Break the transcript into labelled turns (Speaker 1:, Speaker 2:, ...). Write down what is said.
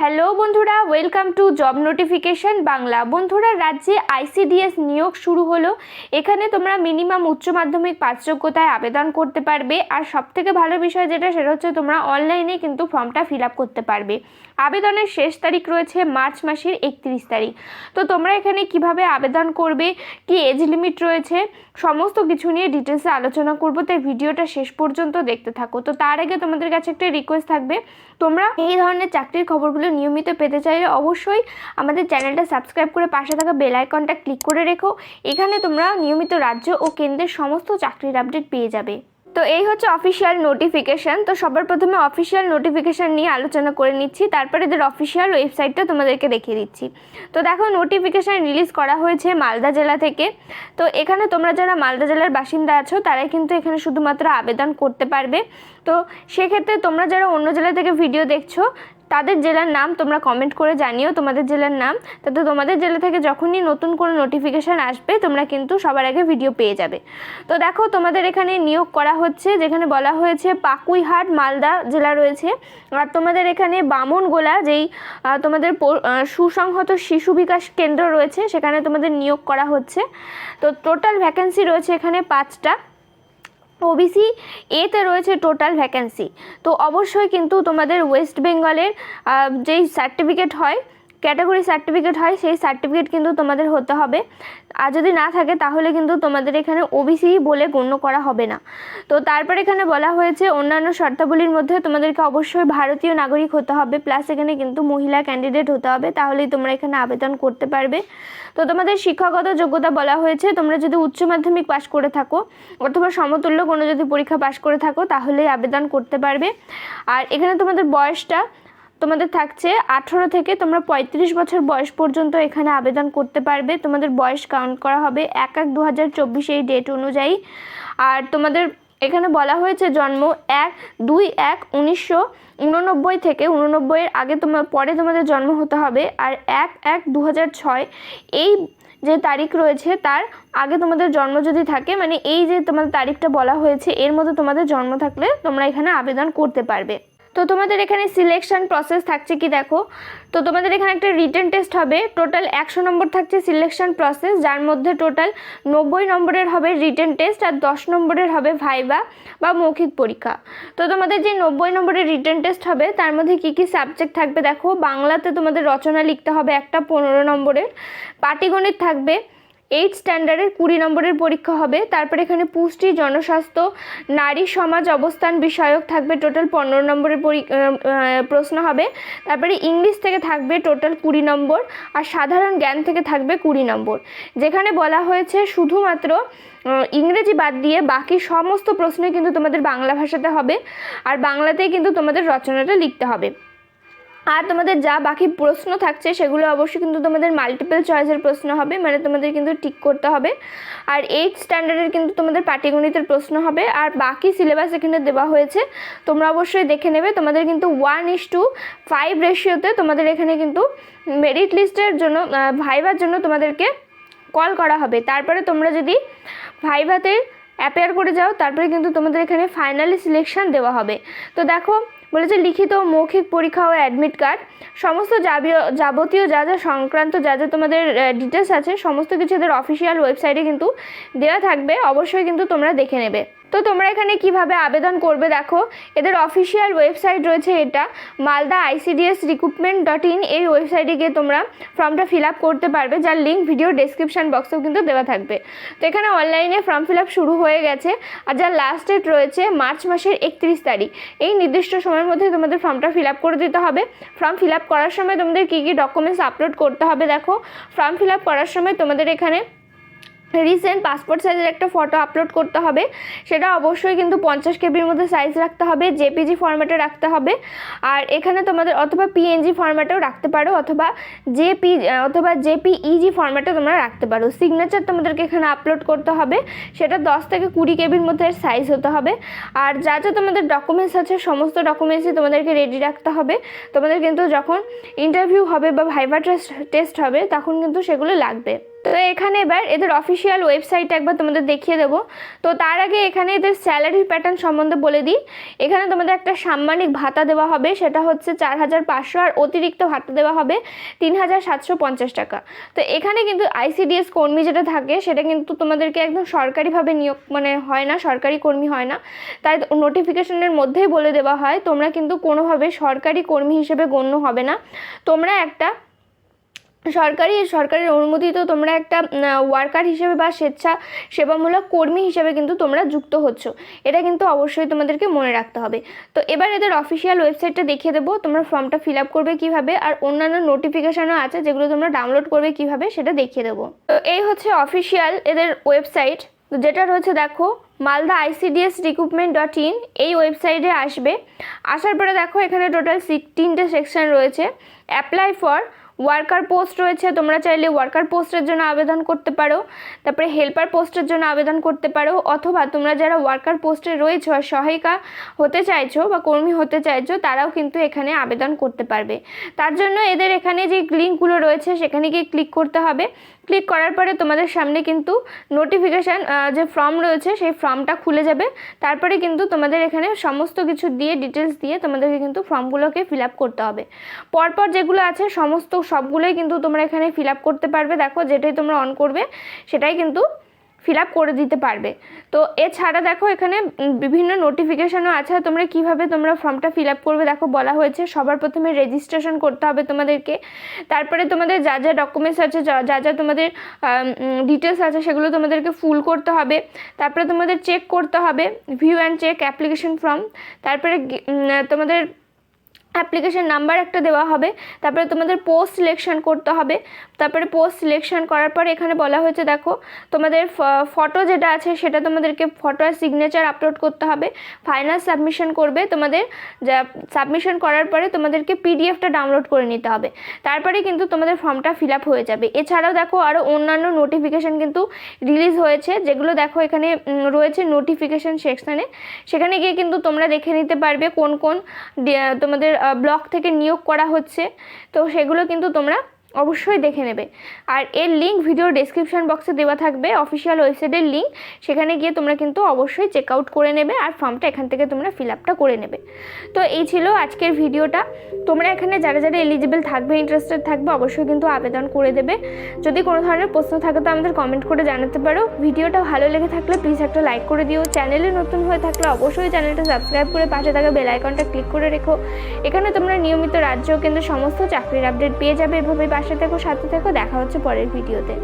Speaker 1: Hello বন্ধুরা welcome to job notification Bangla. বন্ধুরা, রাজ্যে আইসিডিএস নিয়োগ শুরু হলো। এখানে তোমরা মিনিমাম উচ্চ মাধ্যমিক পাস যোগ্যতায় আবেদন করতে পারবে। আর সবথেকে ভালো বিষয় যেটা, সেটা হচ্ছে তোমরা অনলাইনে কিন্তু ফর্মটা ফিল আপ করতে পারবে। আবেদনের শেষ তারিখ রয়েছে মার্চ মাসের একত্রিশ তারিখ। তো তোমরা এখানে কীভাবে আবেদন করবে, কি এজ লিমিট রয়েছে, সমস্ত কিছু নিয়ে ডিটেলসে আলোচনা করব। তাই ভিডিওটা শেষ পর্যন্ত দেখতে থাকো। তো তার আগে তোমাদের কাছে একটা রিকোয়েস্ট থাকবে, তোমরা এই ধরনের চাকরির খবরগুলো নিয়মিত পেতে চাইলে অবশ্যই আমাদের চ্যানেলটা সাবস্ক্রাইব করে পাশে থাকা বেল আইকনটা ক্লিক করে রেখো। এখানে তোমরা নিয়মিত রাজ্য ও কেন্দ্রের সমস্ত চাকরির আপডেট পেয়ে যাবে। তো এই হচ্ছে অফিসিয়াল নোটিফিকেশান। তো সবার প্রথমে অফিসিয়াল নোটিফিকেশান নিয়ে আলোচনা করে নিচ্ছি। তারপরে এদের অফিসিয়াল ওয়েবসাইটটা তোমাদেরকে দেখিয়ে দিচ্ছি। তো দেখো, নোটিফিকেশান রিলিজ করা হয়েছে মালদা জেলা থেকে। তো এখানে তোমরা যারা মালদা জেলার বাসিন্দা আছো, তারাই কিন্তু এখানে শুধুমাত্র আবেদন করতে পারবে। তো সেক্ষেত্রে তোমরা যারা অন্য জেলা থেকে ভিডিও দেখছ তাদের জেলার নাম তোমরা কমেন্ট করে জানিও তোমাদের জেলার নাম। তাতে তোমাদের জেলা থেকে যখনই নতুন কোনো নোটিফিকেশান আসবে, তোমরা কিন্তু সবার আগে ভিডিও পেয়ে যাবে। তো দেখো, তোমাদের এখানে নিয়োগ করা হচ্ছে, যেখানে বলা হয়েছে পাকুইহাট, মালদা জেলা রয়েছে। আর তোমাদের এখানে বামনগোলা, যেই তোমাদের সুসংহত শিশু বিকাশ কেন্দ্র রয়েছে, সেখানে তোমাদের নিয়োগ করা হচ্ছে। তো টোটাল ভ্যাকেন্সি রয়েছে এখানে পাঁচটা। ওবিসি এতে রয়েছে টোটাল ভ্যাকেন্সি তো অবশ্যই কিন্তু তোমাদের ওয়েস্ট বেঙ্গলের যেই সার্টিফিকেট হয় ক্যাটাগরি সার্টিফিকেট হয়, সেই সার্টিফিকেট কিন্তু তোমাদের হতে হবে। আর যদি না থাকে, তাহলে কিন্তু তোমাদের এখানে ওবিসি বলে গণ্য করা হবে না। তো তারপর এখানে বলা হয়েছে, অন্যান্য শর্তাবলীর মধ্যে তোমাদেরকে অবশ্যই ভারতীয় নাগরিক হতে হবে প্লাস এখানে কিন্তু মহিলা ক্যান্ডিডেট হতে হবে, তাহলেই তোমরা এখানে আবেদন করতে পারবে। তো তোমাদের শিক্ষাগত যোগ্যতা বলা হয়েছে, তোমরা যদি উচ্চ মাধ্যমিক পাশ করে থাকো, অথবা সমতুল্য কোনো যদি পরীক্ষা পাশ করে থাকো, তাহলেই আবেদন করতে পারবে। আর এখানে তোমাদের বয়সটা তোমাদের থাকছে আঠেরো থেকে তোমরা পঁয়ত্রিশ বছর বয়স পর্যন্ত এখানে আবেদন করতে পারবে। তোমাদের বয়স কাউন্ট করা হবে এক এক দু হাজার চব্বিশে এই ডেট অনুযায়ী। আর তোমাদের এখানে বলা হয়েছে জন্ম এক দুই এক উনিশশো উননব্বই থেকে উননব্বইয়ের আগে তোমার পরে তোমাদের জন্ম হতে হবে। আর এক এক দু ছয় এই যে তারিখ রয়েছে তার আগে তোমাদের জন্ম যদি থাকে মানে এই যে তোমাদের তারিখটা বলা হয়েছে, এর মধ্যে তোমাদের জন্ম থাকলে তোমরা এখানে আবেদন করতে পারবে। তো তোমাদের এখানে সিলেকশান প্রসেস থাকছে কি দেখো? তো তোমাদের এখানে একটা রিটেন টেস্ট হবে টোটাল একশো নম্বর থাকছে সিলেকশান প্রসেস যার মধ্যে টোটাল নব্বই নম্বরের হবে রিটেন টেস্ট আর দশ নম্বরের হবে ভাইবা বা মৌখিক পরীক্ষা। তো তোমাদের যে নব্বই নম্বরের রিটেন টেস্ট হবে, তার মধ্যে কী কী সাবজেক্ট থাকবে দেখো? বাংলাতে তোমাদের রচনা লিখতে হবে একটা পনেরো নম্বরের, পাটিগণিত থাকবে এইট স্ট্যান্ডার্ডের কুড়ি নম্বরের পরীক্ষা হবে। তারপরে এখানে পুষ্টি, জনস্বাস্থ্য, নারী সমাজ অবস্থান বিষয়ক থাকবে। টোটাল পনেরো নম্বরের প্রশ্ন হবে। তারপরে ইংলিশ থেকে থাকবে টোটাল কুড়ি নম্বর আর সাধারণ জ্ঞান থেকে থাকবে কুড়ি নম্বর। যেখানে বলা হয়েছে শুধুমাত্র ইংরেজি বাদ দিয়ে বাকি সমস্ত প্রশ্নই কিন্তু তোমাদের বাংলা ভাষাতে হবে। আর বাংলাতেই কিন্তু তোমাদের রচনাটা লিখতে হবে। আর তোমাদের যা বাকি প্রশ্ন থাকছে, সেগুলো অবশ্যই কিন্তু তোমাদের মাল্টিপল চয়েসের প্রশ্ন হবে মানে তোমাদের কিন্তু ঠিক করতে হবে। আর এইট স্ট্যান্ডার্ডের কিন্তু তোমাদের পাটিগণিতের প্রশ্ন হবে, আর বাকি সিলেবাস এখানে দেওয়া হয়েছে। তোমরা অবশ্যই দেখে নেবে, তোমাদের কিন্তু ওয়ান ইস টু ফাইভ রেশিওতে তোমাদের এখানে কিন্তু মেরিট লিস্টের জন্য ভাইভার জন্য তোমাদেরকে কল করা হবে। তারপরে তোমরা যদি ভাইভাতে অ্যাপেয়ার করে যাও, তারপরে কিন্তু তোমাদের এখানে ফাইনালি সিলেকশন দেওয়া হবে। তো দেখো বলেছে লিখিত মৌখিক পরীক্ষা ও অ্যাডমিট কার্ড সমস্ত যাবতীয় যা যা সংক্রান্ত, যা যা তোমাদের ডিটেলস আছে, সমস্ত কিছু এদের অফিসিয়াল ওয়েবসাইটে কিন্তু দেওয়া থাকবে। অবশ্যই কিন্তু তোমরা দেখে নেবে। তো তোমরা এখানে কীভাবে আবেদন করবে দেখো, এদের অফিসিয়াল ওয়েবসাইট রয়েছে এটা, Malda ICDS recruitment dot in এই ওয়েবসাইটে গিয়ে তোমরা ফর্মটা ফিল আপ করতে পারবে, যার লিঙ্ক ভিডিও ডেসক্রিপশন বক্সেও কিন্তু দেওয়া থাকবে। তো এখানে অনলাইনে ফর্ম ফিল আপ শুরু হয়ে গেছে, আর যার লাস্ট ডেট রয়েছে মার্চ মাসের একত্রিশ তারিখ। এই নির্দিষ্ট সময়ের মধ্যে তোমাদের ফর্মটা ফিল আপ করে দিতে হবে। ফর্ম ফিল আপ করার সময় তোমাদের কী কী ডকুমেন্টস আপলোড করতে হবে দেখো ফর্ম ফিল আপ করার সময় তোমাদের এখানে রিসেন্ট পাসপোর্ট সাইজের একটা ফটো আপলোড করতে হবে। সেটা অবশ্যই কিন্তু পঞ্চাশ কেবির মধ্যে সাইজ রাখতে হবে জেপিজি ফরম্যাটে রাখতে হবে। আর এখানে তোমাদের অথবা পিএনজি ফরম্যাটেও রাখতে পারো, অথবা জেপি অথবা জেপিইজি ফরম্যাটে তোমরা রাখতে পারো। সিগনেচার তোমাদেরকে এখানে আপলোড করতে হবে, সেটা দশ থেকে কুড়ি কেবির মধ্যে সাইজ হতে হবে। আর যা যা তোমাদের ডকুমেন্টস আছে, সমস্ত ডকুমেন্টসই তোমাদেরকে রেডি রাখতে হবে। তোমাদের কিন্তু যখন ইন্টারভিউ হবে বা ভাইভা টেস্ট টেস্ট হবে, তখন কিন্তু সেগুলো লাগবে। তো এখানে এবার এদের অফিসিয়াল ওয়েবসাইট একবার তোমাদের দেখিয়ে দেবো। তো তার আগে এখানে এদের স্যালারি প্যাটার্ন সম্বন্ধে বলে দিই। এখানে তোমাদের একটা সাম্মানিক ভাতা দেওয়া হবে, সেটা হচ্ছে চার হাজার পাঁচশো আর অতিরিক্ত ভাতা দেওয়া হবে তিন হাজার সাতশো পঞ্চাশ টাকা। তো এখানে কিন্তু আইসিডিএস কর্মী যেটা থাকে, সেটা কিন্তু তোমাদেরকে একদম সরকারিভাবে নিয়োগ মানে হয় না, সরকারি কর্মী হয় না। তাই নোটিফিকেশনের মধ্যেই বলে দেওয়া হয়, তোমরা কিন্তু কোনোভাবে সরকারি কর্মী হিসেবে গণ্য হবে না। তোমরা একটা সরকারি, সরকারের অনুমোদিত তোমরা একটা ওয়ার্কার হিসেবে বা স্বেচ্ছা সেবামূলক কর্মী হিসেবে কিন্তু তোমরা যুক্ত হচ্ছ। এটা কিন্তু অবশ্যই তোমাদেরকে মনে রাখতে হবে। তো এবার এদের অফিসিয়াল ওয়েবসাইটটা দেখিয়ে দেবো। তোমরা ফর্মটা ফিল আপ করবে কীভাবে আর অন্যান্য নোটিফিকেশানও আছে যেগুলো তোমরা ডাউনলোড করবে কীভাবে সেটা দেখিয়ে দেবো। তো এই হচ্ছে অফিসিয়াল এদের ওয়েবসাইট যেটা রয়েছে দেখো, Malda ICDS recruitment dot in এই ওয়েবসাইটে আসবে। আসার পরে দেখো এখানে টোটাল তিনটে সেকশন রয়েছে। অ্যাপ্লাই ফর ওয়ার্কার পোস্ট রয়েছে, তোমরা চাইলে ওয়ার্কার পোস্টের জন্য আবেদন করতে পারো, তারপরে হেল্পার পোস্টের জন্য আবেদন করতে পারো, অথবা তোমরা যারা ওয়ার্কার পোস্টে রয়েছো আর সহায়িকা হতে চাইছো বা কর্মী হতে চাইছো, তারাও কিন্তু এখানে আবেদন করতে পারবে। তার জন্য এদের এখানে যে লিঙ্কগুলো রয়েছে, সেখানে গিয়ে ক্লিক করতে হবে। ক্লিক করার পরে তোমাদের সামনে কিন্তু নোটিফিকেশান যে ফর্ম রয়েছে, সেই ফর্মটা খুলে যাবে। তারপরে কিন্তু তোমাদের এখানে সমস্ত কিছু দিয়ে ডিটেলস দিয়ে তোমাদেরকে কিন্তু ফর্মগুলোকে ফিল আপ করতে হবে। পরপর যেগুলো আছে, সমস্ত সবগুলোই কিন্তু তোমরা এখানে ফিল আপ করতে পারবে। দেখো, যেটাই তোমরা অন করবে, সেটাই কিন্তু ফিল আপ করে দিতে পারবে। তো এছাড়া দেখো এখানে বিভিন্ন নোটিফিকেশানও আছে। তোমরা কীভাবে তোমরা ফর্মটা ফিল আপ করবে দেখো বলা হয়েছে। সবার প্রথমে রেজিস্ট্রেশন করতে হবে তোমাদেরকে। তারপরে তোমাদের যা যা ডকুমেন্টস আছে, যা যা তোমাদের ডিটেলস আছে, সেগুলো তোমাদেরকে ফুল করতে হবে। তারপরে তোমাদের চেক করতে হবে। View and check application form তারপরে তোমাদের অ্যাপ্লিকেশন নাম্বার একটা দেওয়া হবে, তারপরে তোমাদের পোস্ট সিলেকশন করতে হবে, তারপরে পোস্ট সিলেকশন করার পর এখানে বলা হয়েছে, দেখো, তোমাদের ফটো যেটা আছে সেটা তোমাদেরকে ফটো আর সিগনেচার আপলোড করতে হবে ফাইনাল সাবমিশন করবে, তোমাদের যা সাবমিশন করার পরে তোমাদেরকে পিডিএফটা ডাউনলোড করে নিতে হবে, তারপরে কিন্তু তোমাদের ফর্মটা ফিল আপ হয়ে যাবে, এছাড়াও দেখো আরও অন্যান্য নোটিফিকেশান কিন্তু রিলিজ হয়েছে, যেগুলো দেখো এখানে রয়েছে নোটিফিকেশান সেকশানে সেখানে গিয়ে কিন্তু তোমরা দেখে নিতে পারবে কোন কোন তোমাদের ব্লক থেকে নিয়োগ করা হচ্ছে। তো সেগুলো কিন্তু তোমরা অবশ্যই দেখে নেবে। আর এর লিঙ্ক ভিডিও ডেসক্রিপশন বক্সে দেওয়া থাকবে অফিসিয়াল ওয়েবসাইটের লিঙ্ক সেখানে গিয়ে তোমরা কিন্তু অবশ্যই চেক আউট করে নেবে আর ফর্মটা এখান থেকে তোমরা ফিল আপটা করে নেবে। তো এই ছিল আজকের ভিডিওটা তোমরা এখানে যারা যারা এলিজিবল থাকবে ইন্টারেস্টেড থাকবে, অবশ্যই কিন্তু আবেদন করে দেবে। যদি কোনো ধরনের প্রশ্ন থাকে তো আমাদের কমেন্ট করে জানাতে পারো। ভিডিওটা ভালো লেগে থাকলে প্লিজ একটা লাইক করে দিও। চ্যানেলে নতুন হয়ে থাকলে অবশ্যই চ্যানেলটা সাবস্ক্রাইব করে পাশে থাকা বেল আইকনটা ক্লিক করে রেখো। এখানে তোমরা নিয়মিত রাজ্য কিন্তু সমস্ত চাকরির আপডেট পেয়ে যাবে। এভাবে পাশে থেকো সাথে থেকো দেখা হচ্ছে পরের ভিডিওতে।